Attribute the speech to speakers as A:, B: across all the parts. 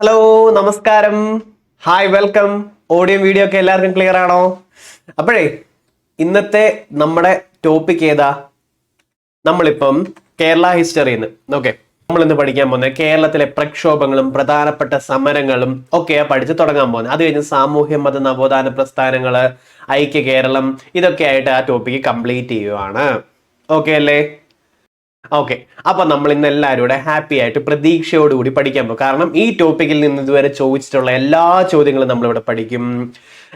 A: Hello നമസ്കാരം. Hi welcome audio video ഒക്കെ എല്ലാവർക്കും ക്ലിയർ ആണോ? അപ്പോഴേ ഇന്നത്തെ നമ്മുടെ ടോപ്പിക് ഏതാ? നമ്മളിപ്പം കേരള ഹിസ്റ്ററിന്ന് ഓക്കെ നമ്മൾ ഇന്ന് പഠിക്കാൻ പോകുന്നത് കേരളത്തിലെ പ്രക്ഷോഭങ്ങളും പ്രധാനപ്പെട്ട സമരങ്ങളും ഒക്കെ പഠിച്ച് തുടങ്ങാൻ പോകുന്നത്. അത് കഴിഞ്ഞ് സാമൂഹ്യ മത നവോത്ഥാന പ്രസ്ഥാനങ്ങൾ ഐക്യ കേരളം ഇതൊക്കെ ആയിട്ട് ആ ടോപ്പിക് കംപ്ലീറ്റ് ചെയ്യുവാണ്. ഓക്കെ അല്ലേ? ഓക്കെ അപ്പൊ നമ്മൾ ഇന്ന് എല്ലാവരും കൂടെ ഹാപ്പി ആയിട്ട് പ്രതീക്ഷയോടുകൂടി പഠിക്കാൻ പോകും. കാരണം ഈ ടോപ്പിക്കിൽ നിന്ന് ഇതുവരെ ചോദിച്ചിട്ടുള്ള എല്ലാ ചോദ്യങ്ങളും നമ്മളിവിടെ പഠിക്കും.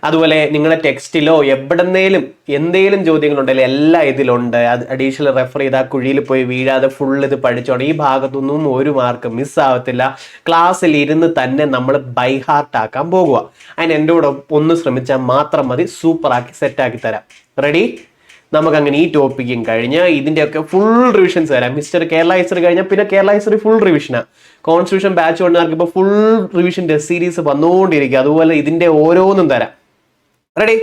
A: അതുപോലെ നിങ്ങളുടെ ടെക്സ്റ്റിലോ എവിടെന്നേലും എന്തേലും ചോദ്യങ്ങളുണ്ടെങ്കിൽ എല്ലാ ഇതിലുണ്ട്. അത് അഡീഷണൽ റെഫർ ചെയ്ത് ആ കുഴിയിൽ പോയി വീഴാതെ ഫുൾ ഇത് പഠിച്ചോണം. ഈ ഭാഗത്തൊന്നും ഒരു മാർക്ക് മിസ്സാവത്തില്ല ക്ലാസ്സിൽ ഇരുന്ന് തന്നെ നമ്മൾ ബൈ ഹാർട്ട് ആക്കാൻ പോകുക അതിന് എന്റെ കൂടെ ഒന്ന് ശ്രമിച്ചാൽ മാത്രം മതി. സൂപ്പറാക്കി സെറ്റാക്കി തരാം. റെഡി നമുക്ക് അങ്ങനെ ഈ ടോപ്പിക്കും കഴിഞ്ഞ് ഇതിന്റെയൊക്കെ ഫുൾ റിവിഷൻസ് തരാം മിസ്റ്റർ കേരള ഹിസ്റ്ററി കഴിഞ്ഞാൽ പിന്നെ കേരള ഹിസ്റ്ററി ഫുൾ റിവിഷനാണ് കോൺസ്റ്റിറ്റ്യൂഷൻ ബാച്ച് കൊണ്ടുകാർക്ക് ഇപ്പോൾ ഫുൾ റിവിഷൻ ടെസ്റ്റ് സീരീസ് വന്നുകൊണ്ടിരിക്കുക അതുപോലെ ഇതിന്റെ ഓരോന്നും തരാം. റെഡി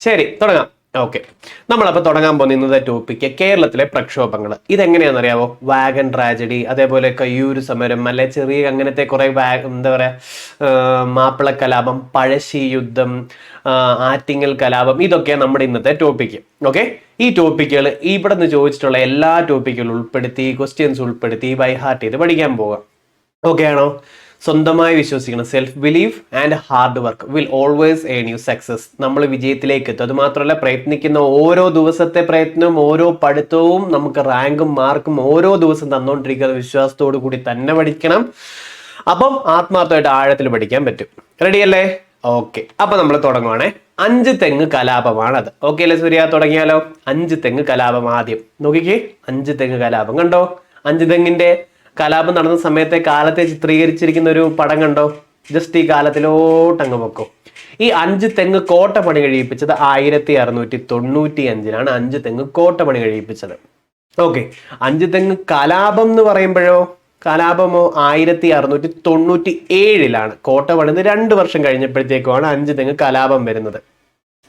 A: ശരി തുടങ്ങാം. ഓക്കെ നമ്മളപ്പോൾ തുടങ്ങാൻ പോകുന്ന ഇന്നത്തെ ടോപ്പിക്ക് കേരളത്തിലെ പ്രക്ഷോഭങ്ങൾ ഇതെങ്ങനെയാണെന്ന് അറിയാവോ വാഗൻ ട്രാജഡി അതേപോലെ കയ്യൂര് സമരം അല്ലെ ചെറിയ അങ്ങനത്തെ കുറേ എന്താ പറയുക മാപ്പിള കലാപം പഴശ്ശി യുദ്ധം ആറ്റിങ്ങൽ കലാപം ഇതൊക്കെയാണ് നമ്മുടെ ഇന്നത്തെ ടോപ്പിക്ക് ഓക്കെ ഈ ടോപ്പിക്കുകൾ ഇവിടെ നിന്ന് ചോദിച്ചിട്ടുള്ള എല്ലാ ടോപ്പിക്കുകളും ഉൾപ്പെടുത്തി ക്വസ്റ്റ്യൻസ് ഉൾപ്പെടുത്തി ബൈ ഹാർട്ട് ചെയ്ത് പഠിക്കാൻ പോകാം ഓക്കെ ആണോ? സ്വന്തമായി വിശ്വസിക്കണം. Self believe and hard work will always earn you success നമ്മൾ വിജയത്തിലേക്ക് എത്തും. അതുമാത്രമല്ല പ്രയത്നിക്കുന്ന ഓരോ ദിവസത്തെ പ്രയത്നവും ഓരോ പഠിത്തവും നമുക്ക് റാങ്കും മാർക്കും ഓരോ ദിവസം തന്നുകൊണ്ടിരിക്കുന്ന വിശ്വാസത്തോടു കൂടി തന്നെ പഠിക്കണം. അപ്പം ആത്മാർത്ഥമായിട്ട് ആഴത്തിൽ പഠിക്കാൻ പറ്റും. റെഡി അല്ലേ? ഓക്കെ അപ്പൊ നമ്മൾ തുടങ്ങുവാണേ. അഞ്ച് തെങ്ങ് കലാപമാണ് അത് ഓക്കെ അല്ലേ സൂര്യ? തുടങ്ങിയാലോ? അഞ്ച് തെങ്ങ് കലാപം ആദ്യം. നോക്കിക്കേ. അഞ്ച് തെങ്ങ് കലാപം കണ്ടോ? അഞ്ച് തെങ്ങിന്റെ കലാപം നടന്ന സമയത്തെ കാലത്തെ ചിത്രീകരിച്ചിരിക്കുന്ന ഒരു പടം കണ്ടോ? ജസ്റ്റ് ഈ കാലത്തിലോട്ടങ്ങ് വെക്കും ഈ അഞ്ച് തെങ്ങ് കോട്ട പണി കഴിയിപ്പിച്ചത് ആയിരത്തി അറുന്നൂറ്റി തൊണ്ണൂറ്റി അഞ്ചിലാണ് അഞ്ച് തെങ്ങ് കോട്ട പണി കഴിയിപ്പിച്ചത്. ഓക്കെ അഞ്ച് തെങ്ങ് കലാപം എന്ന് പറയുമ്പോഴോ? കലാപമോ ആയിരത്തി അറുന്നൂറ്റി തൊണ്ണൂറ്റി ഏഴിലാണ് കോട്ട പണിത് രണ്ട് വർഷം കഴിഞ്ഞപ്പോഴത്തേക്കുമാണ് അഞ്ച് തെങ്ങ് കലാപം വരുന്നത്.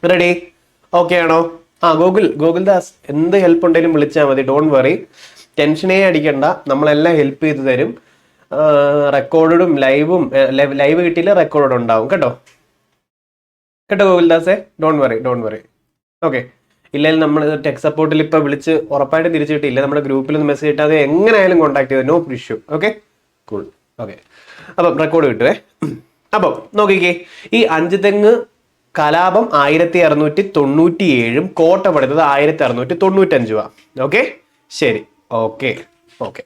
A: റെഡി ഓക്കെ ആണോ? ആ ഗോകുൽ ഗോകുൽദാസ് എന്ത് ഹെൽപ്പ് ഉണ്ടെങ്കിലും വിളിച്ചാൽ മതി ഡോണ്ട് വറി ടെൻഷനേ അടിക്കണ്ട. നമ്മളെല്ലാം ഹെൽപ്പ് ചെയ്ത് തരും. റെക്കോർഡും ലൈവും ലൈവ് കിട്ടിയില്ല റെക്കോർഡ് ഉണ്ടാവും. കേട്ടോ? കേട്ടോ ഗോകുൽദാസേ don't worry don't worry okay ഇല്ലെങ്കിൽ നമ്മൾ ടെക് സപ്പോർട്ടിൽ ഇപ്പോൾ വിളിച്ച് ഉറപ്പായിട്ട് തിരിച്ചു കിട്ടിയില്ല. നമ്മുടെ ഗ്രൂപ്പിൽ ഒന്ന് മെസ്സേജ് ഇട്ടാൽ അത് എങ്ങനെയായാലും കോൺടാക്ട് ചെയ്തു. No issue okay cool okay അപ്പം റെക്കോർഡ് കിട്ടുവേ. അപ്പം നോക്കിക്കേ. ഈ അഞ്ച് തെങ്ങ് കലാപം ആയിരത്തി അറുന്നൂറ്റി തൊണ്ണൂറ്റി ഏഴും കോട്ട പടുത്തത് ആയിരത്തി അറുന്നൂറ്റി തൊണ്ണൂറ്റഞ്ചുവാ ഓക്കെ ശരി. ഓക്കെ ഓക്കെ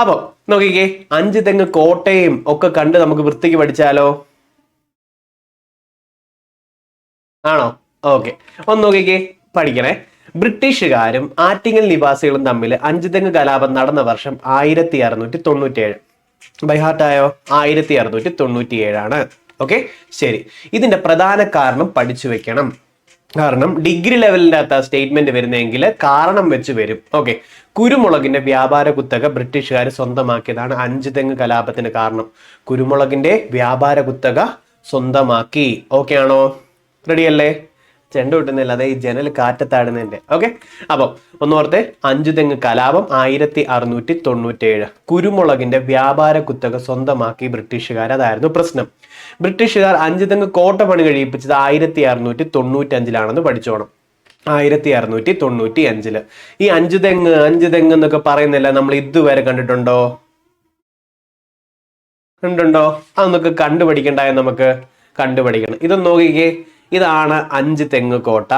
A: അപ്പോൾ നോക്കിക്കേ അഞ്ച് തെങ്ങ് കോട്ടയും ഒക്കെ കണ്ട് നമുക്ക് വൃത്തിക്ക് പഠിച്ചാലോ? ആണോ? ഓക്കെ ഒന്ന് നോക്കിക്കേ പഠിക്കണേ. ബ്രിട്ടീഷുകാരും ആറ്റിങ്ങൽ നിവാസികളും തമ്മിൽ അഞ്ച് തെങ്ങ് കലാപം നടന്ന വർഷം ആയിരത്തി അറുന്നൂറ്റി തൊണ്ണൂറ്റി ഏഴ് ബൈഹാർട്ടായോ ആയിരത്തി അറുന്നൂറ്റി തൊണ്ണൂറ്റി ഏഴാണ് ഓക്കെ ശരി. ഇതിന്റെ പ്രധാന കാരണം പഠിച്ചു വെക്കണം. കാരണം ഡിഗ്രി ലെവലിന്റെ ആ സ്റ്റേറ്റ്മെന്റ് വരുന്നെങ്കിൽ കാരണം വെച്ച് വരും. ഓക്കെ കുരുമുളകിന്റെ വ്യാപാര കുത്തക ബ്രിട്ടീഷുകാർ സ്വന്തമാക്കിയതാണ് അഞ്ച് തെങ്ങ് കലാപത്തിന് കാരണം. കുരുമുളകിന്റെ വ്യാപാര കുത്തക സ്വന്തമാക്കി. ഓക്കെ ആണോ? റെഡി അല്ലേ? ചെണ്ട കിട്ടുന്നില്ല അതെ ഈ ജനൽ കാറ്റത്താടുന്നതിന്റെ. ഓക്കെ അപ്പം ഒന്നോർത്തെ അഞ്ചു തെങ്ങ് കലാപം ആയിരത്തി അറുന്നൂറ്റി തൊണ്ണൂറ്റേഴ് കുരുമുളകിന്റെ വ്യാപാര കുത്തക സ്വന്തമാക്കി ബ്രിട്ടീഷുകാർ അതായിരുന്നു പ്രശ്നം. ബ്രിട്ടീഷുകാർ അഞ്ചു തെങ്ങ് കോട്ട പണി കഴിയിപ്പിച്ചത് ആയിരത്തി അറുന്നൂറ്റി തൊണ്ണൂറ്റി അഞ്ചിലാണെന്ന് പഠിച്ചോണം. ആയിരത്തി അറുന്നൂറ്റി തൊണ്ണൂറ്റി അഞ്ചിൽ ഈ അഞ്ചു തെങ്ങ് അഞ്ചു തെങ്ങ് എന്നൊക്കെ പറയുന്നില്ല നമ്മൾ ഇതുവരെ കണ്ടിട്ടുണ്ടോ? കണ്ടുണ്ടോ അതൊന്നൊക്കെ കണ്ടുപഠിക്കണ്ടായ നമുക്ക് കണ്ടുപഠിക്കണം. ഇതൊന്ന് നോക്കിക്കേ. ഇതാണ് അഞ്ച് തെങ്ങ് കോട്ട.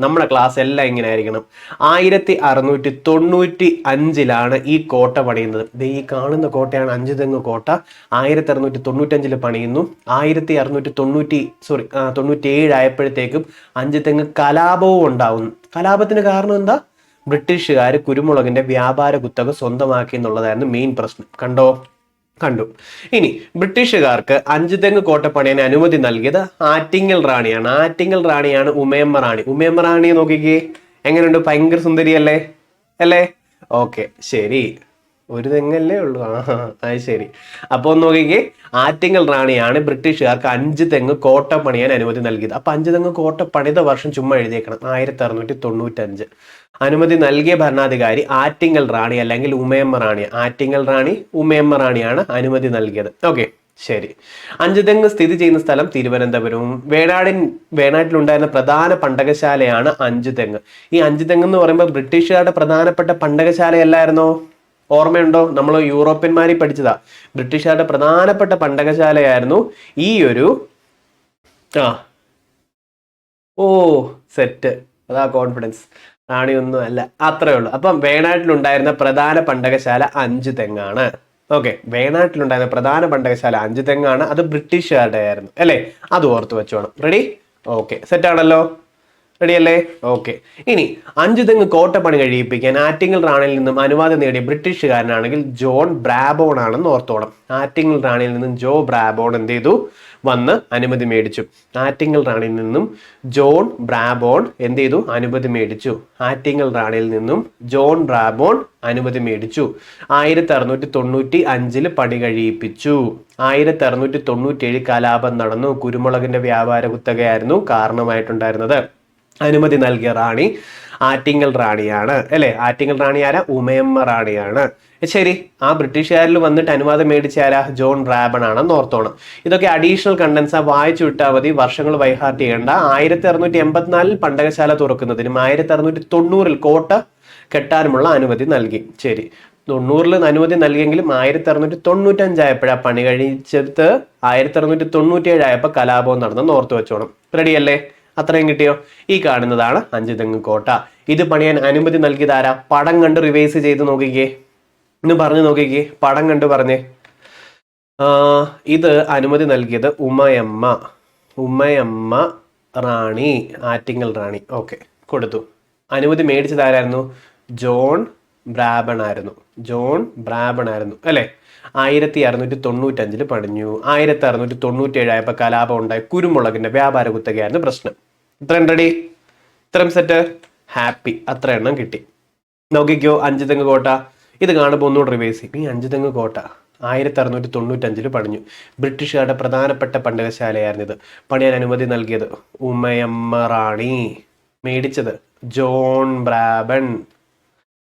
A: നമ്മുടെ ക്ലാസ് എല്ലാം ഇങ്ങനെ ആയിരിക്കണം ആയിരത്തി അറുന്നൂറ്റി തൊണ്ണൂറ്റി അഞ്ചിലാണ് ഈ കോട്ട പണിയുന്നത്. ദേ ഈ കാണുന്ന കോട്ടയാണ് അഞ്ച് തെങ്ങ് കോട്ട. ആയിരത്തി അറുന്നൂറ്റി തൊണ്ണൂറ്റഞ്ചിൽ പണിയുന്നു. ആയിരത്തി അറുന്നൂറ്റി തൊണ്ണൂറ്റി സോറി തൊണ്ണൂറ്റി ഏഴ് ആയപ്പോഴത്തേക്കും അഞ്ച് തെങ്ങ് കലാപവും ഉണ്ടാവുന്നു. കലാപത്തിന് കാരണം എന്താ? ബ്രിട്ടീഷുകാർ കുരുമുളകിന്റെ വ്യാപാര കുത്തക സ്വന്തമാക്കി എന്നുള്ളതായിരുന്നു മെയിൻ പ്രശ്നം. കണ്ടോ? കണ്ടു. ഇനി ബ്രിട്ടീഷുകാർക്ക് അഞ്ച് തെങ്ങ് കോട്ട പണിയാൻ അനുമതി നൽകിയത് ആറ്റിങ്ങൽ റാണിയാണ്. ആറ്റിങ്ങൽ റാണിയാണ് ഉമയമ്മ റാണി. ഉമയമ്മ റാണിയെ നോക്കിക്കേ. എങ്ങനെയുണ്ട്? ഭയങ്കര സുന്ദരിയല്ലേ? അല്ലേ? ഓക്കെ ശരി. ഒരു തെങ്ങല്ലേ ഉള്ളൂ. ആ അത് ശരി. അപ്പോൾ നോക്കിക്കേ. ആറ്റിങ്ങൽ റാണിയാണ് ബ്രിട്ടീഷുകാർക്ക് അഞ്ച് തെങ്ങ് കോട്ട പണിയാൻ അനുമതി നൽകിയത്. അപ്പൊ അഞ്ച് തെങ്ങ് കോട്ട പണിത വർഷം ചുമ്മാ എഴുതിയേക്കണം. ആയിരത്തി അറുന്നൂറ്റി തൊണ്ണൂറ്റഞ്ച് അനുമതി നൽകിയ ഭരണാധികാരി ആറ്റിങ്ങൽ റാണി അല്ലെങ്കിൽ ഉമയമ്മ റാണി. ആറ്റിങ്ങൽ റാണി ഉമയമ്മ റാണിയാണ് അനുമതി നൽകിയത്. ഓക്കെ ശരി. അഞ്ചുതെങ്ങ് സ്ഥിതി ചെയ്യുന്ന സ്ഥലം തിരുവനന്തപുരവും. വേണാടിൻ വേണാട്ടിലുണ്ടായിരുന്ന പ്രധാന പണ്ടകശാലയാണ് അഞ്ചുതെങ്ങ് ഈ അഞ്ചുതെങ്ങ് എന്ന് പറയുമ്പോൾ ബ്രിട്ടീഷുകാരുടെ പ്രധാനപ്പെട്ട പണ്ടകശാലയല്ലായിരുന്നോ? ഓർമ്മയുണ്ടോ? നമ്മൾ യൂറോപ്യന്മാരിൽ പഠിച്ചതാ. ബ്രിട്ടീഷുകാരുടെ പ്രധാനപ്പെട്ട പണ്ടകശാലയായിരുന്നു ഈ ഒരു ആ. ഓ സെറ്റ് അതാ കോൺഫിഡൻസ് റാണിയൊന്നും അല്ല. അത്രേ ഉള്ളൂ. അപ്പം വേണാട്ടിലുണ്ടായിരുന്ന പ്രധാന പണ്ടകശാല അഞ്ചു തെങ്ങാണ്. ഓക്കെ. വേണാട്ടിലുണ്ടായിരുന്ന പ്രധാന പണ്ടകശാല അഞ്ചു തെങ്ങാണ്. അത് ബ്രിട്ടീഷുകാരുടെ ആയിരുന്നു അല്ലേ? അത് ഓർത്ത് വെച്ചോണം. Ready okay. സെറ്റ് ആണല്ലോ റെഡി അല്ലേ ഓക്കെ. ഇനി അഞ്ചു തെങ്ങ് കോട്ടപ്പണി പണി കഴിയിപ്പിക്കാൻ ആറ്റിങ്ങൽ റാണിയിൽ നിന്നും അനുവാദം നേടിയ ബ്രിട്ടീഷുകാരനാണെങ്കിൽ ജോൺ ബ്രാബോൺ ആണെന്ന് ഓർത്തോണം. ആറ്റിങ്ങൽ റാണിയിൽ നിന്നും ജോ ബ്രാബോൺ എന്ത് ചെയ്തു? വന്ന് അനുമതി മേടിച്ചു. ആറ്റിങ്ങൽ റാണിയിൽ നിന്നും ജോൺ ബ്രാബോൺ എന്ത് ചെയ്തു? അനുമതി മേടിച്ചു. ആറ്റിങ്ങൽ റാണിയിൽ നിന്നും ജോൺ ബ്രാബോൺ അനുമതി മേടിച്ചു. ആയിരത്തി അറുന്നൂറ്റി തൊണ്ണൂറ്റി അഞ്ചിൽ പണി കഴിയിപ്പിച്ചു. ആയിരത്തി അറുന്നൂറ്റി തൊണ്ണൂറ്റി ഏഴ് കലാപം നടന്നു. കുരുമുളകിന്റെ വ്യാപാര കുത്തകയായിരുന്നു കാരണമായിട്ടുണ്ടായിരുന്നത്. അനുമതി നൽകിയ റാണി ആറ്റിങ്ങൽ റാണിയാണ്. അല്ലേ? ആറ്റിങ്ങൽ റാണി ആരാ? ഉമയമ്മ റാണിയാണ്. ശരി ആ ബ്രിട്ടീഷുകാരിൽ വന്നിട്ട് അനുവാദം മേടിച്ച ആരാ? ജോൺ റാബൺ ആണെന്ന് ഓർത്തോണം. ഇതൊക്കെ അഡീഷണൽ കണ്ടൻസ് വായിച്ചു വിട്ടാൽ മതി. വർഷങ്ങൾ വൈഹാർട്ട് ചെയ്യേണ്ട. ആയിരത്തി അറുന്നൂറ്റി എൺപത്തിനാലിൽ പണ്ടകശാല തുറക്കുന്നതിനും ആയിരത്തി അറുന്നൂറ്റി തൊണ്ണൂറിൽ കോട്ട കെട്ടാനുമുള്ള അനുമതി നൽകി. ശരി തൊണ്ണൂറിൽ അനുമതി നൽകിയെങ്കിലും ആയിരത്തി അറുന്നൂറ്റി തൊണ്ണൂറ്റഞ്ചായപ്പോഴാണ് പണി കഴിച്ചത് ആയിരത്തി അറുന്നൂറ്റി തൊണ്ണൂറ്റിയേഴായപ്പോൾ കലാപം നടന്നെന്ന് ഓർത്തു വെച്ചോണം. റെഡിയല്ലേ അത്രയും കിട്ടിയോ? ഈ കാണുന്നതാണ് അഞ്ചുതെങ്ങ് കോട്ട. ഇത് പണിയാൻ അനുമതി നൽകിയതാരാ പടം കണ്ട് റിവൈസ് ചെയ്ത് നോക്കിക്കേ. ഇന്ന് പറഞ്ഞു നോക്കിക്കേ പടം കണ്ട് പറഞ്ഞേ. ഇത് അനുമതി നൽകിയത് ഉമയമ്മ. ഉമയമ്മ റാണി ആറ്റിങ്ങൽ റാണി. ഓക്കെ കൊടുത്തു. അനുമതി മേടിച്ചത് ആരായിരുന്നു? ജോൺ ബ്രാബൺ ആയിരുന്നു ജോൺ ബ്രാബൺ ആയിരുന്നു അല്ലേ? ആയിരത്തി അറുന്നൂറ്റി തൊണ്ണൂറ്റഞ്ചിൽ പണിഞ്ഞു ആയിരത്തി അറുന്നൂറ്റി തൊണ്ണൂറ്റി ഏഴായപ്പോൾ കലാപം ഉണ്ടായി കുരുമുളകിന്റെ വ്യാപാര കുത്തകയായിരുന്നു പ്രശ്നം. ഇത്രയും റെഡി ഇത്രയും സെറ്റ് ഹാപ്പി അത്ര എണ്ണം കിട്ടി. നോക്കിക്കോ അഞ്ച് തെങ്ങ് കോട്ട. ഇത് കാണുമ്പോൾ ഒന്നുകൂടെ റിവേഴ്സ് ചെയ്യും. ഈ അഞ്ച് തെങ്ങ് കോട്ട ആയിരത്തി അറുന്നൂറ്റി തൊണ്ണൂറ്റഞ്ചിൽ പണിഞ്ഞു. ബ്രിട്ടീഷുകാരുടെ പ്രധാനപ്പെട്ട പണ്ടകശാലയായിരുന്നു ഇത്. പണിയാൻ അനുമതി നൽകിയത് ഉമയമ്മ റാണി. മേടിച്ചത് ജോൺ ബ്രാബൺ.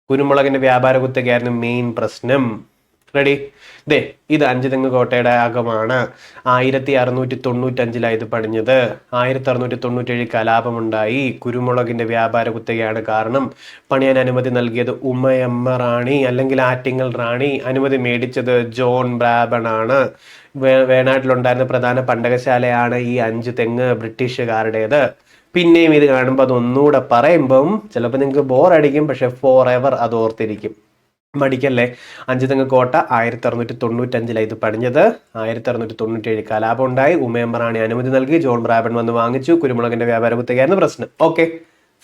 A: കുരുമുളകിന്റെ വ്യാപാര കുത്തകയായിരുന്നു മെയിൻ പ്രശ്നം. റെഡി ദേ ഇത് അഞ്ചുതെങ്ങ് കോട്ടയുടെ യാഗമാണ് ആയിരത്തി അറുന്നൂറ്റി തൊണ്ണൂറ്റഞ്ചിലാണ് ഇത് പണിഞ്ഞത് ആയിരത്തി അറുന്നൂറ്റി തൊണ്ണൂറ്റേഴ് കലാപമുണ്ടായി. കുരുമുളകിന്റെ വ്യാപാര കുത്തകയാണ് കാരണം പണിയാൻ അനുമതി നൽകിയത് ഉമയമ്മ റാണി അല്ലെങ്കിൽ ആറ്റിങ്ങൽ റാണി. അനുമതി മേടിച്ചത് ജോൺ ബ്രാബൺ ആണ്. വേ- വേണാട്ടിലുണ്ടായിരുന്ന പ്രധാന പണ്ടകശാലയാണ് ഈ അഞ്ച് തെങ്ങ് ബ്രിട്ടീഷുകാരുടേത്. പിന്നെയും ഇത് കാണുമ്പോൾ അത് ഒന്നുകൂടെ പറയുമ്പം ചിലപ്പോൾ നിങ്ങൾക്ക് ബോറടിക്കും പക്ഷെ ഫോർ എവർ അത് ഓർത്തിരിക്കും മടിക്കല്ലേ? അഞ്ചുതെങ്ങ് കോട്ട ആയിരത്തി അറുന്നൂറ്റി തൊണ്ണൂറ്റഞ്ചിലാണ് ഇത് പണിഞ്ഞത് ആയിരത്തി അറുന്നൂറ്റി തൊണ്ണൂറ്റേഴ് കലാപം ഉണ്ടായി. ഉമയമ്പറാണി അനുമതി നൽകി. ജോൺ ബ്രാബൺ വന്ന് വാങ്ങിച്ചു. കുരുമുളകിന്റെ വ്യാപാര കുത്തകയായിരുന്നു പ്രശ്നം. Okay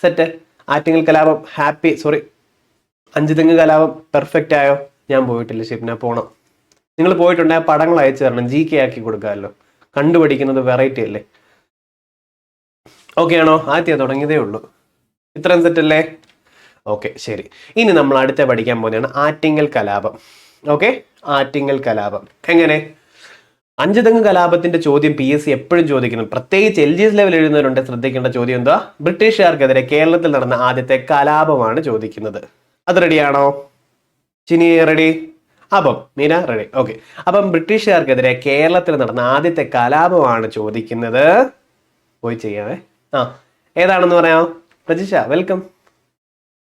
A: set. ആറ്റിങ്ങൽ കലാപം. ഹാപ്പി. സോറി. അഞ്ചുതെങ്ങ് കലാപം. പെർഫെക്റ്റ് ആയോ? ഞാൻ പോയിട്ടില്ല ഷിപ്ന പോണം. നിങ്ങൾ പോയിട്ടുണ്ടെങ്കിൽ ആ പടങ്ങൾ അയച്ചു തരണം. ജി കെ ആക്കി കൊടുക്കാമല്ലോ. കണ്ടുപഠിക്കുന്നത് വെറൈറ്റി അല്ലേ? ഓക്കെ ആണോ? ആദ്യം തുടങ്ങിയതേ ഉള്ളൂ. ഇത്രയും സെറ്റ് അല്ലേ? ഓക്കെ ശരി. ഇനി നമ്മൾ അടുത്ത പഠിക്കാൻ പോകുന്നതാണ് ആറ്റിങ്ങൽ കലാപം. ഓക്കെ ആറ്റിങ്ങൽ കലാപം. എങ്ങനെ? അഞ്ചുതെങ്ങ് കലാപത്തിന്റെ ചോദ്യം പി എസ് സി എപ്പോഴും ചോദിക്കുന്നു. പ്രത്യേകിച്ച് എൽ ജി എസ് ലെവൽ എഴുതുന്നവരുണ്ട് ശ്രദ്ധിക്കേണ്ട ചോദ്യം എന്താ? ബ്രിട്ടീഷുകാർക്കെതിരെ കേരളത്തിൽ നടന്ന ആദ്യത്തെ കലാപമാണ് ചോദിക്കുന്നത്. അത് റെഡിയാണോ ചിനി റെഡി അപ്പം മീന റെഡി ഓക്കെ അപ്പം ബ്രിട്ടീഷുകാർക്കെതിരെ കേരളത്തിൽ നടന്ന ആദ്യത്തെ കലാപമാണ് ചോദിക്കുന്നത്. പോയി ചെയ്യാവേ ആ ഏതാണെന്ന് പറയാമോ? പ്രജിഷ വെൽക്കം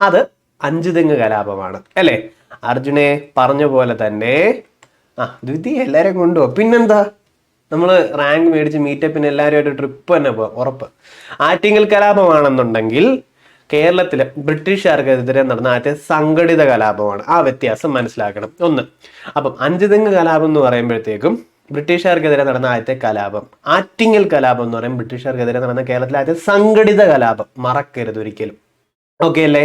A: അത് അഞ്ചു തെങ്ങ് കലാപമാണ് അല്ലേ? അർജുനെ പറഞ്ഞ പോലെ തന്നെ ആ ദ്വിതി എല്ലാവരെയും കൊണ്ടുപോകും. പിന്നെന്താ? നമ്മൾ റാങ്ക് മേടിച്ച് മീറ്റപ്പിന് എല്ലാവരുമായിട്ട് ട്രിപ്പ് തന്നെ പോകാം ഉറപ്പ്. ആറ്റിങ്ങൽ കലാപമാണെന്നുണ്ടെങ്കിൽ കേരളത്തിലെ ബ്രിട്ടീഷുകാർക്കെതിരെ നടന്ന ആദ്യത്തെ സംഘടിത കലാപമാണ്. ആ വ്യത്യാസം മനസ്സിലാക്കണം. ഒന്ന് അപ്പം അഞ്ചു തെങ്ങ് കലാപം എന്ന് പറയുമ്പോഴത്തേക്കും ബ്രിട്ടീഷുകാർക്കെതിരെ നടന്ന ആദ്യത്തെ കലാപം ആറ്റിങ്ങൽ കലാപം എന്ന് പറയും ബ്രിട്ടീഷുകാർക്കെതിരെ നടന്ന കേരളത്തിലെ ആദ്യത്തെ സംഘടിത കലാപം മറക്കരുത് ഒരിക്കലും. ഓക്കെ അല്ലേ?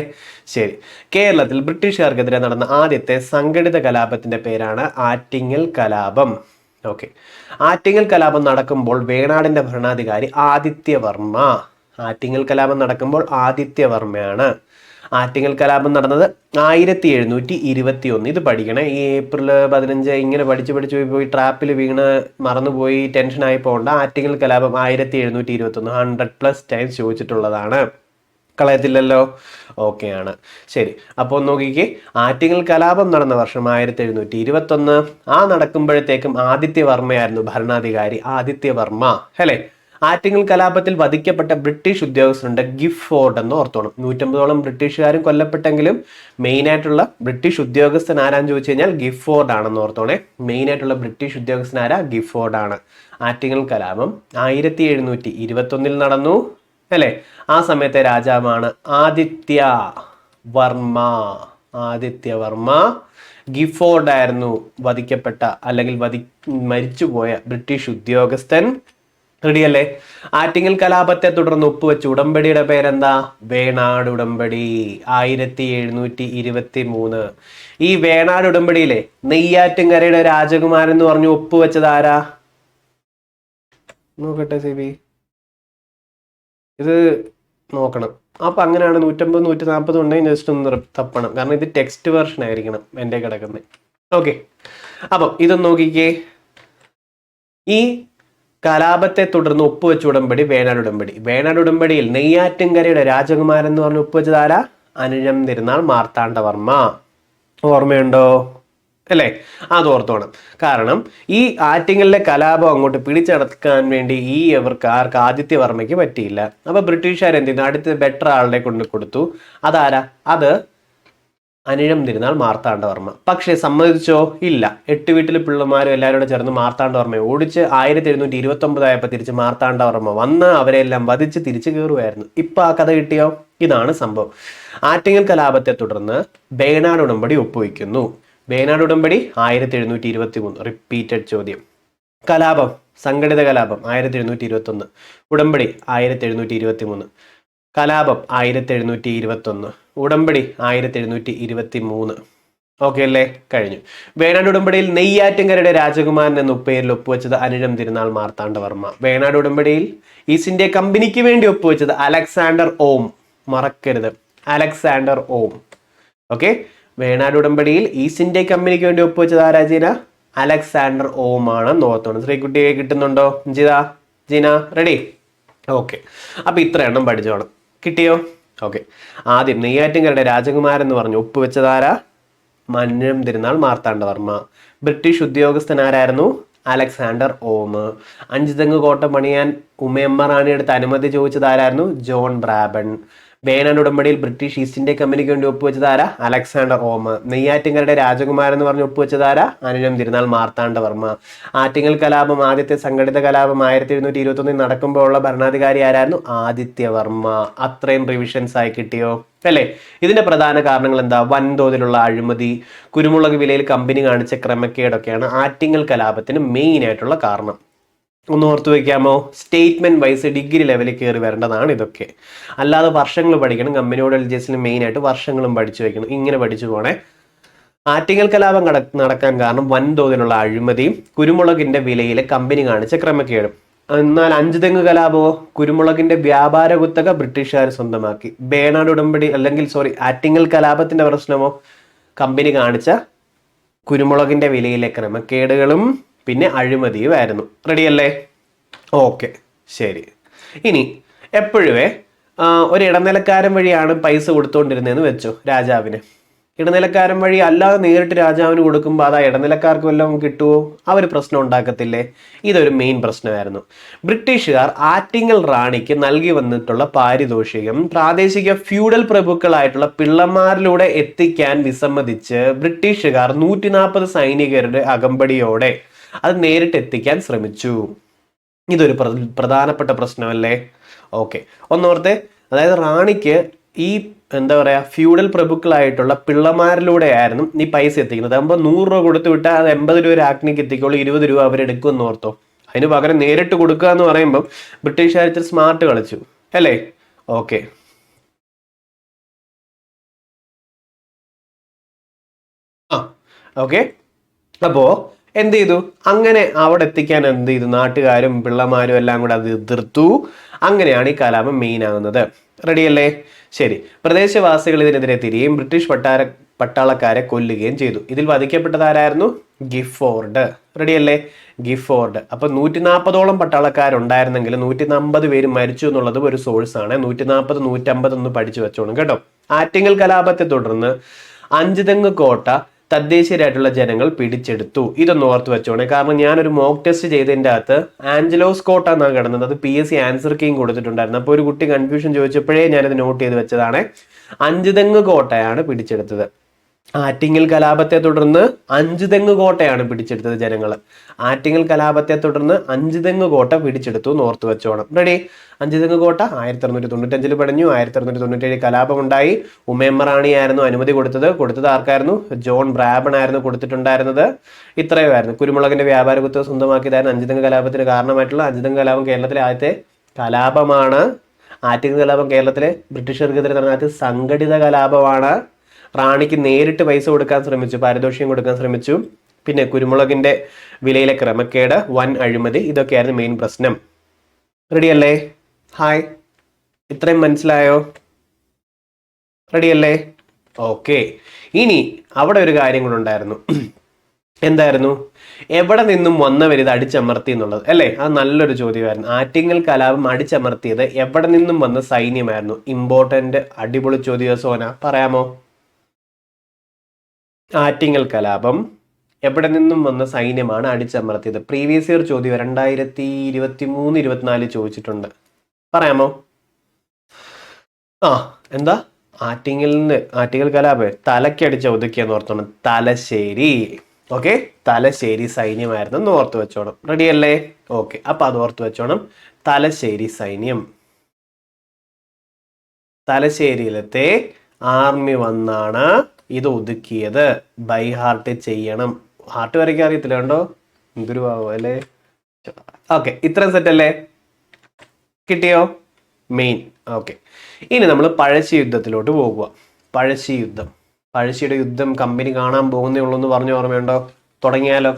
A: ശരി. കേരളത്തിൽ ബ്രിട്ടീഷുകാർക്കെതിരെ നടന്ന ആദ്യത്തെ സംഘടിത കലാപത്തിന്റെ പേരാണ് ആറ്റിങ്ങൽ കലാപം. ഓക്കെ ആറ്റിങ്ങൽ കലാപം നടക്കുമ്പോൾ വേണാടിന്റെ ഭരണാധികാരി ആദിത്യവർമ്മ ആറ്റിങ്ങൽ കലാപം നടക്കുമ്പോൾ ആദിത്യവർമ്മയാണ് ആറ്റിങ്ങൽ കലാപം നടന്നത് ആയിരത്തി എഴുന്നൂറ്റി ഇരുപത്തി ഒന്ന് ഇത് പഠിക്കണേ. ഈ ഏപ്രിൽ പതിനഞ്ച് ഇങ്ങനെ പഠിച്ച് പഠിച്ച് പോയി ട്രാപ്പിൽ വീണ് മറന്നുപോയി ടെൻഷനായി പോകണ്ട ആറ്റിങ്ങൽ കലാപം ആയിരത്തി എഴുന്നൂറ്റി ഇരുപത്തി ഒന്ന് ഹൺഡ്രഡ് പ്ലസ് ടൈംസ് ചോദിച്ചിട്ടുള്ളതാണ്. കളയത്തില്ലല്ലോ? ഓക്കെയാണ് ശരി. അപ്പോൾ നോക്കിക്കേ. ആറ്റിങ്ങൽ കലാപം നടന്ന വർഷം ആയിരത്തി എഴുന്നൂറ്റി ഇരുപത്തൊന്ന് ആ നടക്കുമ്പോഴത്തേക്കും ആദിത്യവർമ്മയായിരുന്നു ഭരണാധികാരി ആദിത്യവർമ്മ അല്ലേ? ആറ്റിങ്ങൽ കലാപത്തിൽ വധിക്കപ്പെട്ട ബ്രിട്ടീഷ് ഉദ്യോഗസ്ഥരുണ്ട് ഗിഫോർഡ് എന്ന് ഓർത്തോണം. നൂറ്റമ്പതോളം ബ്രിട്ടീഷുകാരും കൊല്ലപ്പെട്ടെങ്കിലും മെയിൻ ആയിട്ടുള്ള ബ്രിട്ടീഷ് ഉദ്യോഗസ്ഥൻ ആരാന്ന് ചോദിച്ചു കഴിഞ്ഞാൽ ഗിഫോർഡ് ആണെന്ന് ഓർത്തോണേ. മെയിൻ ആയിട്ടുള്ള ബ്രിട്ടീഷ് ഉദ്യോഗസ്ഥൻ ആരാ? ഗിഫോർഡ് ആണ്. ആറ്റിങ്ങൽ കലാപം ആയിരത്തി എഴുന്നൂറ്റി ഇരുപത്തൊന്നിൽ നടന്നു. അല്ലേ? ആ സമയത്തെ രാജാവാണ് ആദിത്യ വർമ്മ. ആദിത്യവർമ്മ ഗിഫോർഡ് ആയിരുന്നു വധിക്കപ്പെട്ട അല്ലെങ്കിൽ വധി മരിച്ചുപോയ ബ്രിട്ടീഷ് ഉദ്യോഗസ്ഥൻ. റെഡിയല്ലേ? ആറ്റിങ്ങൽ കലാപത്തെ തുടർന്ന് ഒപ്പുവെച്ച ഉടമ്പടിയുടെ പേരെന്താ? വേണാട് ഉടമ്പടി. ആയിരത്തി എഴുന്നൂറ്റി ഇരുപത്തി മൂന്ന് ഈ വേണാട് ഉടമ്പടിയിലെ നെയ്യാറ്റിൻകരയുടെ രാജകുമാരൻ എന്ന് പറഞ്ഞു ഒപ്പുവെച്ചത് ആരാ? നോക്കട്ടെ സിബി. ഇത് നോക്കണം. അപ്പോൾ അങ്ങനെയാണ് നൂറ്റമ്പത് നൂറ്റി നാൽപ്പത് ഉണ്ടെങ്കിൽ ജസ്റ്റ് ഒന്ന് തപ്പണം. കാരണം ഇത് ടെക്സ്റ്റ് വെർഷൻ ആയിരിക്കണം എന്റെ കിടക്കുന്നത് ഓക്കെ അപ്പം ഇതൊന്ന് നോക്കിക്കേ. ഈ കലാപത്തെ തുടർന്ന് ഒപ്പുവെച്ച ഉടമ്പടി വേണാട് ഉടമ്പടി. വേണാട് ഉടമ്പടിയിൽ നെയ്യാറ്റിൻകരയുടെ രാജകുമാരൻ എന്ന് പറഞ്ഞ് ഒപ്പുവെച്ചത് ആരാ? അനുജം തിരുനാൾ മാർത്താണ്ഡവർമ്മ. ഓർമ്മയുണ്ടോ? അല്ലേ? അത് ഓർത്തോണം. കാരണം ഈ ആറ്റിങ്ങലിലെ കലാപം അങ്ങോട്ട് പിടിച്ചടക്കാൻ വേണ്ടി ഈ ഇവർക്ക് ആർക്ക് ആദിത്യവർമ്മയ്ക്ക് പറ്റിയില്ല. അപ്പൊ ബ്രിട്ടീഷുകാർ എന്ത് ചെയ്യുന്നു അടുത്ത ബെറ്റർ ആളുടെ കൊണ്ട് കൊടുത്തു. അതാരാ? അത് അനിഴം തിരുനാൾ മാർത്താണ്ഡവർമ്മ. പക്ഷേ സമ്മതിച്ചോ? ഇല്ല. എട്ട് വീട്ടിലെ പിള്ളമാരും എല്ലാവരും കൂടെ ചേർന്ന് മാർത്താണ്ഡവർമ്മയെ ഓടിച്ച് ആയിരത്തി എഴുന്നൂറ്റി ഇരുപത്തി ഒമ്പതായപ്പോൾ തിരിച്ച് മാർത്താണ്ഡവർമ്മ വന്ന് അവരെല്ലാം വധിച്ച് തിരിച്ചു കയറുമായിരുന്നു ഇപ്പൊ ആ കഥ കിട്ടിയോ? ഇതാണ് സംഭവം. ആറ്റിങ്ങൽ കലാപത്തെ തുടർന്ന് ബേനാട് ഉടമ്പടി ഒപ്പുവയ്ക്കുന്നു ബേനാട് ഉടമ്പടി ആയിരത്തി എഴുന്നൂറ്റി ഇരുപത്തി മൂന്ന് റിപ്പീറ്റഡ് ചോദ്യം. കലാപം സംഘടിത കലാപം ആയിരത്തി എഴുന്നൂറ്റി ഇരുപത്തി ഒന്ന് ഉടമ്പടി ആയിരത്തി എഴുന്നൂറ്റി ഇരുപത്തി മൂന്ന് കലാപം ആയിരത്തി എഴുന്നൂറ്റി ഇരുപത്തി ഒന്ന് ഉടമ്പടി ആയിരത്തി എഴുന്നൂറ്റി ഇരുപത്തി മൂന്ന് ഓക്കെ അല്ലേ? കഴിഞ്ഞു. വേണാട് ഉടമ്പടിയിൽ നെയ്യാറ്റിൻകരയുടെ രാജകുമാരൻ എന്ന ഉപ്പേരിൽ ഒപ്പുവെച്ചത് അനിഴം തിരുനാൾ മാർത്താണ്ഡവർമ്മ. വേണാട് ഉടമ്പടിയിൽ ഈസ്റ്റ് ഇന്ത്യ കമ്പനിക്ക് വേണ്ടി ഒപ്പുവെച്ചത് അലക്സാണ്ടർ ഓം. മറക്കരുത്. അലക്സാണ്ടർ ഓം. ഓക്കെ വേണാട് ഉടമ്പടിയിൽ ഈസ്റ്റ് ഇന്ത്യ കമ്പനിക്ക് വേണ്ടി ഒപ്പുവെച്ചത് ആരാ ജീന? അലക്സാണ്ടർ ഓം ആണ് നോർത്തോണം ശ്രീകുട്ടിയെ കിട്ടുന്നുണ്ടോ? ജിത ജീന റെഡി ഓക്കെ അപ്പൊ ഇത്ര എണ്ണം പഠിച്ചോണം. കിട്ടിയോ? ഓക്കെ ആദ്യം നെയ്യാറ്റിൻകരയുടെ രാജകുമാരൻ എന്ന് പറഞ്ഞു ഒപ്പുവെച്ചതാരാ മന്നം തിരുനാൾ മാർത്താണ്ഡവർമ്മ ബ്രിട്ടീഷ് ഉദ്യോഗസ്ഥൻ ഉദ്യോഗസ്ഥനാരായിരുന്നു അലക്സാണ്ടർ ഓം അഞ്ചുതെങ്ങ് കോട്ട പണിയാൻ ഉമയമ്മ റാണിയെടുത്ത് അനുമതി ചോദിച്ചത് ആരായിരുന്നു? ജോൺ ബ്രാബൺ. വേണാട് ഉടമ്പടിയിൽ ബ്രിട്ടീഷ് ഈസ്റ്റ് ഇന്ത്യ കമ്പനിക്ക് വേണ്ടി ഒപ്പുവെച്ചത് ആരാ? അലക്സാണ്ടർ ഓമ നെയ്യാറ്റിങ്കരുടെ രാജകുമാരൻ എന്ന് പറഞ്ഞ് ഒപ്പുവെച്ചത് ആരാ? തിരുനാൾ മാർത്താണ്ഡവർമ്മ ആറ്റിങ്ങൽ കലാപം ആദ്യത്തെ സംഘടിത കലാപം ആയിരത്തി എഴുന്നൂറ്റി ഇരുപത്തി ഒന്നിൽ നടക്കുമ്പോൾ ഉള്ള ഭരണാധികാരി ആരായിരുന്നു? ആദിത്യവർമ്മ അത്രയും റിവിഷൻസ് ആയി കിട്ടിയോ? അല്ലേ? ഇതിന്റെ പ്രധാന കാരണങ്ങൾ എന്താ? വൻതോതിലുള്ള അഴിമതി കുരുമുളക് വിലയിൽ കമ്പനി കാണിച്ച ക്രമക്കേടൊക്കെയാണ് ആറ്റിങ്ങൽ കലാപത്തിന് മെയിൻ ആയിട്ടുള്ള കാരണം. ഒന്ന് ഓർത്ത് വെക്കാമോ? സ്റ്റേറ്റ്മെന്റ് വൈസ് ഡിഗ്രി ലെവലിൽ കയറി വരേണ്ടതാണ് ഇതൊക്കെ. അല്ലാതെ വർഷങ്ങൾ പഠിക്കണം. കമ്പനിയോട് എൽ ജി എസിന് മെയിൻ ആയിട്ട് വർഷങ്ങളും പഠിച്ചു വെക്കണം. ഇങ്ങനെ പഠിച്ചു പോണേ. ആറ്റിങ്ങൽ കലാപം കട നടക്കാൻ കാരണം വൻതോതിലുള്ള അഴിമതിയും കുരുമുളകിന്റെ വിലയിലെ കമ്പനി കാണിച്ച ക്രമക്കേടും. എന്നാൽ അഞ്ച് തെങ്ങ് കലാപമോ? കുരുമുളകിന്റെ വ്യാപാര കുത്തക ബ്രിട്ടീഷുകാർ സ്വന്തമാക്കി. ബേണാട് ഉടമ്പടി അല്ലെങ്കിൽ സോറി ആറ്റിങ്ങൽ കലാപത്തിന്റെ പ്രശ്നമോ? കമ്പനി കാണിച്ച കുരുമുളകിന്റെ വിലയിലെ ക്രമക്കേടുകളും പിന്നെ അഴിമതിയുമായിരുന്നു. റെഡിയല്ലേ ഓക്കെ ശരി. ഇനി എപ്പോഴുവേ ഒരു ഇടനിലക്കാരൻ വഴിയാണ് പൈസ കൊടുത്തുകൊണ്ടിരുന്നതെന്ന് വെച്ചു രാജാവിന്. ഇടനിലക്കാരൻ വഴി അല്ലാതെ നേരിട്ട് രാജാവിന് കൊടുക്കുമ്പോൾ അത് ആ ഇടനിലക്കാർക്ക് വല്ലതും കിട്ടുമോ അവർ പ്രശ്നം ഉണ്ടാക്കത്തില്ലേ? ഇതൊരു മെയിൻ പ്രശ്നമായിരുന്നു. ബ്രിട്ടീഷുകാർ ആറ്റിങ്ങൽ റാണിക്ക് നൽകി വന്നിട്ടുള്ള പാരിതോഷികം പ്രാദേശിക ഫ്യൂഡൽ പ്രഭുക്കളായിട്ടുള്ള പിള്ളമാരിലൂടെ എത്തിക്കാൻ വിസമ്മതിച്ച് ബ്രിട്ടീഷുകാർ നൂറ്റി സൈനികരുടെ അകമ്പടിയോടെ അത് നേരിട്ട് എത്തിക്കാൻ ശ്രമിച്ചു. ഇതൊരു പ്ര- പ്രധാനപ്പെട്ട പ്രശ്നമല്ലേ? ഓക്കെ. ഒന്നോർത്തെ അതായത് റാണിക്ക് ഈ എന്താ പറയുക ഫ്യൂഡൽ പ്രഭുക്കളായിട്ടുള്ള പിള്ളമാരിലൂടെ ആയിരുന്നു ഈ പൈസ എത്തിക്കുന്നത്. അതാകുമ്പോൾ നൂറ് രൂപ കൊടുത്തു വിട്ടാൽ അത് എൺപത് രൂപ രാജ്ഞിക്ക് എത്തിക്കുള്ളൂ ഇരുപത് രൂപ അവരെടുക്കും എന്ന് ഓർത്തോ. അതിന് പകരം നേരിട്ട് കൊടുക്കുക എന്ന് പറയുമ്പം ബ്രിട്ടീഷുകാർ ഇച്ചിരി സ്മാർട്ട് കളിച്ചു അല്ലേ? ഓക്കെ. ആ ഓക്കെ. അപ്പോ എന്ത് ചെയ്തു? അങ്ങനെ അവിടെ എത്തിക്കാൻ എന്ത് ചെയ്തു? നാട്ടുകാരും പിള്ളമാരും എല്ലാം കൂടെ അത് എതിർത്തു. അങ്ങനെയാണ് ഈ കലാപം മെയിൻ ആകുന്നത്. റെഡിയല്ലേ ശരി. പ്രദേശവാസികൾ ഇതിനെതിരെ തിരികെയും ബ്രിട്ടീഷ് പട്ടാര പട്ടാളക്കാരെ കൊല്ലുകയും ചെയ്തു. ഇതിൽ വധിക്കപ്പെട്ടത് ആരായിരുന്നു? ഗിഫോർഡ്. റെഡിയല്ലേ ഗിഫോർഡ്. അപ്പൊ നൂറ്റി നാൽപ്പതോളം പട്ടാളക്കാരുണ്ടായിരുന്നെങ്കിൽ നൂറ്റി നാൽപ്പത് പേര് മരിച്ചു എന്നുള്ളത് ഒരു സോഴ്സ് ആണ്. നൂറ്റി നാൽപ്പത് നൂറ്റമ്പത് ഒന്ന് പഠിച്ചു വെച്ചോണം കേട്ടോ. ആറ്റിങ്ങൽ കലാപത്തെ തുടർന്ന് അഞ്ചുതെങ്ങ് കോട്ട തദ്ദേശീയരായിട്ടുള്ള ജനങ്ങൾ പിടിച്ചെടുത്തു. ഇതൊന്ന് ഓർത്ത് വെച്ചോണേ. കാരണം ഞാനൊരു മോക്ക് ടെസ്റ്റ് ചെയ്തതിന്റെ അകത്ത് ആഞ്ചലോ കോട്ട എന്നാണ് കിടന്നത്. അത് P S C answer key കൊടുത്തിട്ടുണ്ടായിരുന്നു. അപ്പോൾ ഒരു കുട്ടി കൺഫ്യൂഷൻ ചോദിച്ചപ്പോഴേ ഞാനത് നോട്ട് ചെയ്ത് വെച്ചതാണ്. അഞ്ചുതെങ്ങ് കോട്ടയാണ് പിടിച്ചെടുത്തത്. ആറ്റിങ്ങൽ കലാപത്തെ തുടർന്ന് അഞ്ചുതെങ്ങ് കോട്ടയാണ് പിടിച്ചെടുത്തത് ജനങ്ങൾ ആറ്റിങ്ങൽ കലാപത്തെ തുടർന്ന് അഞ്ചുതെങ്ങ് കോട്ട പിടിച്ചെടുത്തു എന്ന് ഓർത്തു വെച്ചോണം റെഡി അഞ്ചുതെങ്ങ് കോട്ട ആയിരത്തി അറുന്നൂറ്റി തൊണ്ണൂറ്റഞ്ചിൽ പടഞ്ഞു ആയിരത്തി അറുന്നൂറ്റി തൊണ്ണൂറ്റേഴ് കലാപം ഉണ്ടായി ഉമയമ്മ റാണിയായിരുന്നു അനുമതി കൊടുത്തത്. കൊടുത്തത് ആർക്കായിരുന്നു? ജോൺ ബ്രാബൺ ആയിരുന്നു കൊടുത്തിട്ടുണ്ടായിരുന്നത്. ഇത്രയുമായിരുന്നു. കുരുമുളകിന്റെ വ്യാപാര കുത്തക സ്വന്തമാക്കിയതായിരുന്നു അഞ്ചുതെങ്ങ് കലാപത്തിന് കാരണമായിട്ടുള്ള അഞ്ചുതെങ്ങ് കലാപം കേരളത്തിലെ ആദ്യത്തെ കലാപമാണ്. ആറ്റിങ്ങൽ കലാപം കേരളത്തിലെ ബ്രിട്ടീഷുകാർക്കെതിരെ നടന്ന സംഘടിത കലാപമാണ്. റാണിക്ക് നേരിട്ട് പൈസ കൊടുക്കാൻ ശ്രമിച്ചു പാരിതോഷികം കൊടുക്കാൻ ശ്രമിച്ചു. പിന്നെ കുരുമുളകിന്റെ വിലയിലെ ക്രമക്കേട് വൻ അഴിമതി ഇതൊക്കെയായിരുന്നു മെയിൻ പ്രശ്നം. റെഡിയല്ലേ ഹായ് ഇത്രയും മനസ്സിലായോ? റെഡിയല്ലേ ഓക്കെ ഇനി അവിടെ ഒരു കാര്യം കൂടെ ഉണ്ടായിരുന്നു. എന്തായിരുന്നു? എവിടെ നിന്നും വന്നവർ ഇത് അടിച്ചമർത്തി എന്നുള്ളത്. അല്ലേ? അത് നല്ലൊരു ചോദ്യമായിരുന്നു. ആറ്റിങ്ങൽ കലാപം അടിച്ചമർത്തിയത് എവിടെ നിന്നും വന്ന സൈന്യമായിരുന്നു. ഇമ്പോർട്ടന്റ് അടിപൊളി ചോദ്യം സോന. പറയാമോ? ആറ്റിങ്ങൽ കലാപം. എവിടെ നിന്നും വന്ന സൈന്യമാണ് അടിച്ചമർത്തിയത്? പ്രീവിയസ് ഇയർ ചോദ്യം രണ്ടായിരത്തി ഇരുപത്തി മൂന്ന് ഇരുപത്തിനാല് ചോദിച്ചിട്ടുണ്ട്. പറയാമോ? ആ എന്താ? ആറ്റിങ്ങിൽ നിന്ന് ആറ്റിങ്ങൽ കലാപം. തലക്കടിച്ച ഒതുക്കിയെന്ന് ഓർത്തോണം. തലശ്ശേരി. ഓക്കെ? തലശ്ശേരി സൈന്യമായിരുന്നു എന്ന് ഓർത്ത് വെച്ചോണം. റെഡി അല്ലേ? ഓക്കെ അപ്പൊ അത് ഓർത്ത് വെച്ചോണം. തലശ്ശേരി സൈന്യം. തലശ്ശേരിയിലത്തെ ആർമി വന്നാണ് ഇത് ഒതുക്കിയത് ബൈ ഹാർട്ട് ചെയ്യണം. ഹാർട്ട് വരയ്ക്കാൻ അറിയത്തില്ല കണ്ടോ? എന്തൊരു ഭാവം അല്ലേ? ഓക്കെ ഇത്രയും സെറ്റ് അല്ലേ? കിട്ടിയോ? മെയിൻ ഓക്കെ ഇനി നമ്മൾ പഴശ്ശി യുദ്ധത്തിലോട്ട് പോകുക പഴശ്ശി യുദ്ധം. പഴശ്ശിയുടെ യുദ്ധം കമ്പനി കാണാൻ പോകുന്നേ ഉള്ളൂ എന്ന് പറഞ്ഞു ഓർമ്മയുണ്ടോ? തുടങ്ങിയാലോ?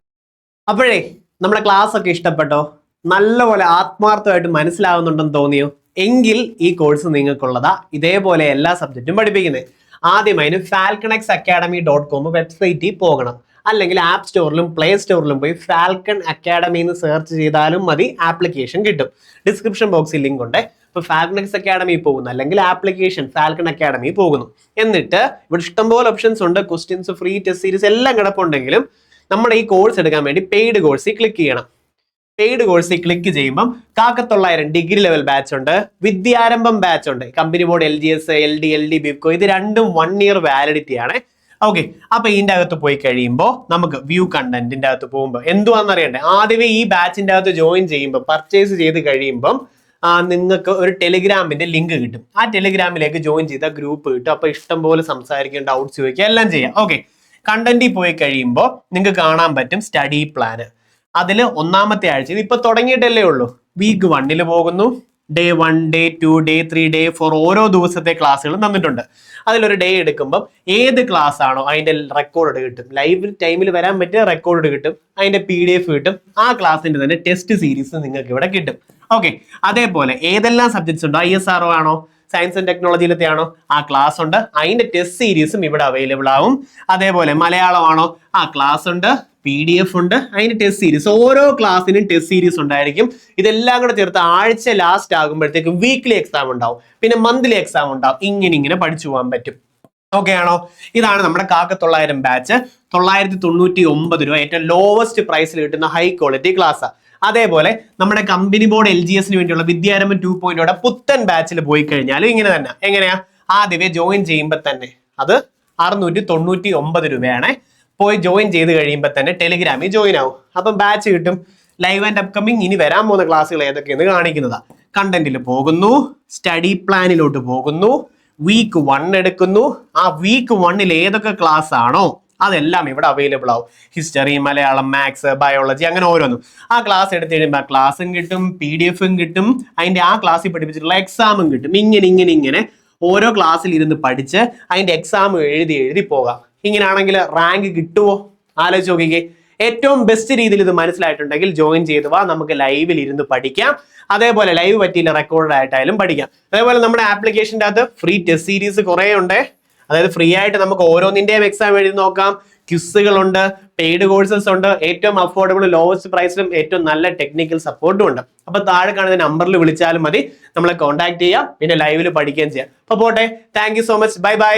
A: അപ്പോഴേ നമ്മുടെ ക്ലാസ് ഒക്കെ ഇഷ്ടപ്പെട്ടോ? നല്ലപോലെ ആത്മാർത്ഥമായിട്ട് മനസ്സിലാവുന്നുണ്ടെന്ന് തോന്നിയോ? എങ്കിൽ ഈ കോഴ്സ് നിങ്ങൾക്കുള്ളതാ ഇതേപോലെ എല്ലാ സബ്ജക്റ്റും പഠിപ്പിക്കുന്നത് ആദ്യമായി ഫാൽക്കണക്സ് അക്കാഡമി ഡോട്ട് കോം വെബ്സൈറ്റിൽ പോകണം. അല്ലെങ്കിൽ ആപ്പ് സ്റ്റോറിലും പ്ലേ സ്റ്റോറിലും പോയി ഫാൽക്കൺ അക്കാഡമി എന്ന് സെർച്ച് ചെയ്താലും മതി ആപ്ലിക്കേഷൻ കിട്ടും. ഡിസ്ക്രിപ്ഷൻ ബോക്സിൽ ലിങ്ക് ഉണ്ട്. ഇപ്പോൾ ഫാൽക്കണക്സ് അക്കാഡമി പോകുന്നു. അല്ലെങ്കിൽ ആപ്ലിക്കേഷൻ ഫാൽക്കൺ അക്കാഡമി പോകുന്നു. എന്നിട്ട് ഇവിടെ ഇഷ്ടംപോലെ ഓപ്ഷൻസ് ഉണ്ട്. ക്വസ്റ്റ്യൻസ് ഫ്രീ ടെസ്റ്റ് സീരീസ് എല്ലാം കിടപ്പുണ്ടെങ്കിലും നമ്മുടെ ഈ കോഴ്സ് എടുക്കാൻ വേണ്ടി പെയ്ഡ് കോഴ്സിൽ ക്ലിക്ക് ചെയ്യണം. പെയ്ഡ് കോഴ്സിൽ ക്ലിക്ക് ചെയ്യുമ്പം കാക്കത്തൊള്ളായിരം ഡിഗ്രി ലെവൽ ബാച്ച് ഉണ്ട് വിദ്യാരംഭം ബാച്ച് ഉണ്ട്. Company board L G S L D L D ബിപ്കോ ഇത് രണ്ടും വൺ ഇയർ വാലിഡിറ്റി ആണ്. ഓക്കെ അപ്പൊ ഇതിന്റെ അകത്ത് പോയി കഴിയുമ്പോൾ നമുക്ക് വ്യൂ കണ്ടന്റിന്റെ അകത്ത് പോകുമ്പോൾ എന്തുവാന്ന് അറിയണ്ടേ? ആദ്യമേ ഈ ബാച്ചിന്റെ അകത്ത് ജോയിൻ ചെയ്യുമ്പോൾ പർച്ചേസ് ചെയ്ത് കഴിയുമ്പം നിങ്ങൾക്ക് ഒരു ടെലിഗ്രാമിന്റെ ലിങ്ക് കിട്ടും. ആ ടെലിഗ്രാമിലേക്ക് ജോയിൻ ചെയ്ത ഗ്രൂപ്പ് കിട്ടും. അപ്പൊ ഇഷ്ടം പോലെ സംസാരിക്കും ഡൗട്ട്സ് ചോദിക്കുക എല്ലാം ചെയ്യാം. ഓക്കെ കണ്ടന്റിൽ പോയി കഴിയുമ്പോൾ നിങ്ങൾക്ക് കാണാൻ പറ്റും സ്റ്റഡി പ്ലാന് അതിൽ ഒന്നാമത്തെ ആഴ്ച. ഇത് തുടങ്ങിയിട്ടല്ലേ ഉള്ളൂ. വീക്ക് വണ്ണിൽ പോകുന്നു. Day one day two day three day four ഓരോ ദിവസത്തെ ക്ലാസ്സുകളും തന്നിട്ടുണ്ട്. അതിലൊരു ഡേ എടുക്കുമ്പോൾ ഏത് ക്ലാസ് ആണോ അതിന്റെ റെക്കോർഡ് കിട്ടും. ലൈവ് ടൈമിൽ വരാൻ പറ്റിയ റെക്കോർഡ് കിട്ടും. അതിന്റെ പി ഡി എഫ് കിട്ടും. ആ ക്ലാസ്സിന്റെ തന്നെ ടെസ്റ്റ് സീരീസ് നിങ്ങൾക്ക് ഇവിടെ കിട്ടും. ഓക്കെ അതേപോലെ ഏതെല്ലാം സബ്ജക്ട്സ് ഉണ്ടോ? ഐ എസ് ആർ ആണോ? സയൻസ് ആൻഡ് ടെക്നോളജിയിലത്തെ ആണോ? ആ ക്ലാസ് ഉണ്ട്. അതിന്റെ ടെസ്റ്റ് സീരീസും ഇവിടെ അവൈലബിൾ ആവും. അതേപോലെ മലയാളമാണോ ആ ക്ലാസ് ഉണ്ട്. പി ഡി എഫ് ഉണ്ട്. അതിന് ടെസ്റ്റ് സീരീസ് ഓരോ ക്ലാസ്സിനും ടെസ്റ്റ് സീരീസ് ഉണ്ടായിരിക്കും. ഇതെല്ലാം കൂടെ ചേർത്ത് ആഴ്ച ലാസ്റ്റ് ആകുമ്പോഴത്തേക്കും വീക്ക്ലി എക്സാം ഉണ്ടാവും. പിന്നെ മന്ത്ലി എക്സാം ഉണ്ടാവും. ഇങ്ങനെ ഇങ്ങനെ പഠിച്ചു പോകാൻ പറ്റും. ഓക്കെ ആണോ? ഇതാണ് നമ്മുടെ കാക്ക തൊള്ളായിരം ബാച്ച് തൊള്ളായിരത്തി തൊണ്ണൂറ്റി ഒമ്പത് രൂപ. ഏറ്റവും ലോവസ്റ്റ് പ്രൈസിൽ കിട്ടുന്ന ഹൈ ക്വാളിറ്റി ക്ലാസ് അതേപോലെ നമ്മുടെ കമ്പനി ബോർഡ് എൽ ജി എസിന് വേണ്ടിയുള്ള വിദ്യാരംഭം ടു പോയിന്റോടെ പുത്തൻ ബാച്ചിൽ പോയി കഴിഞ്ഞാലും ഇങ്ങനെ തന്നെ. എങ്ങനെയാ? ആദ്യമേ ജോയിൻ ചെയ്യുമ്പോൾ തന്നെ. അത് അറുന്നൂറ്റി തൊണ്ണൂറ്റി ഒമ്പത് രൂപയാണ്. പോയി ജോയിൻ ചെയ്ത് കഴിയുമ്പോൾ തന്നെ ടെലിഗ്രാമിൽ ജോയിൻ ആവും. അപ്പം ബാച്ച് കിട്ടും. ലൈവ് ആൻഡ് അപ്കമിങ് ഇനി വരാൻ പോകുന്ന ക്ലാസ്സുകൾ ഏതൊക്കെയെന്ന് കാണിക്കുന്നതാ. കണ്ടന്റിൽ പോകുന്നു. സ്റ്റഡി പ്ലാനിലോട്ട് പോകുന്നു. വീക്ക് വൺ എടുക്കുന്നു. ആ വീക്ക് വണ്ണിൽ ഏതൊക്കെ ക്ലാസ് ആണോ അതെല്ലാം ഇവിടെ അവൈലബിൾ ആവും. ഹിസ്റ്ററി മലയാളം മാത്സ് ബയോളജി അങ്ങനെ ഓരോന്നും. ആ ക്ലാസ് എടുത്തു കഴിയുമ്പോൾ ക്ലാസ്സും കിട്ടും പി ഡി എഫും കിട്ടും. അതിന്റെ ആ ക്ലാസ്സിൽ പഠിപ്പിച്ചിട്ടുള്ള എക്സാമും കിട്ടും. ഇങ്ങനെ ഇങ്ങനെ ഇങ്ങനെ ഓരോ ക്ലാസ്സിൽ ഇരുന്ന് പഠിച്ച് അതിന്റെ എക്സാം എഴുതി എഴുതി പോകാം. ഇങ്ങനെയാണെങ്കിൽ റാങ്ക് കിട്ടുമോ ആലോചിച്ച് നോക്കിക്കേ. ഏറ്റവും ബെസ്റ്റ് രീതിയിൽ ഇത് മനസ്സിലായിട്ടുണ്ടെങ്കിൽ ജോയിൻ ചെയ്തു വാ നമുക്ക് ലൈവിൽ ഇരുന്ന് പഠിക്കാം. അതേപോലെ ലൈവ് പറ്റിയില്ല റെക്കോർഡ് ആയിട്ടായാലും പഠിക്കാം. അതേപോലെ നമ്മുടെ ആപ്ലിക്കേഷന്റെ അകത്ത് ഫ്രീ ടെസ്റ്റ് സീരീസ് കുറേ ഉണ്ട്. അതായത് ഫ്രീ ആയിട്ട് നമുക്ക് ഓരോന്നിന്റെയും എക്സാം എഴുതി നോക്കാം. ക്വിസ്സുകളുണ്ട് പെയ്ഡ് കോഴ്സസ് ഉണ്ട്. ഏറ്റവും അഫോർഡബിൾ ലോവസ്റ്റ് പ്രൈസിലും ഏറ്റവും നല്ല ടെക്നിക്കൽ സപ്പോർട്ടും ഉണ്ട്. അപ്പൊ താഴെ കാണുന്ന നമ്പറിൽ വിളിച്ചാലും മതി. നമ്മളെ കോൺടാക്ട് ചെയ്യാം. പിന്നെ ലൈവിൽ പഠിക്കുകയും ചെയ്യാം. അപ്പൊ പോട്ടെ. Thank so much bye bye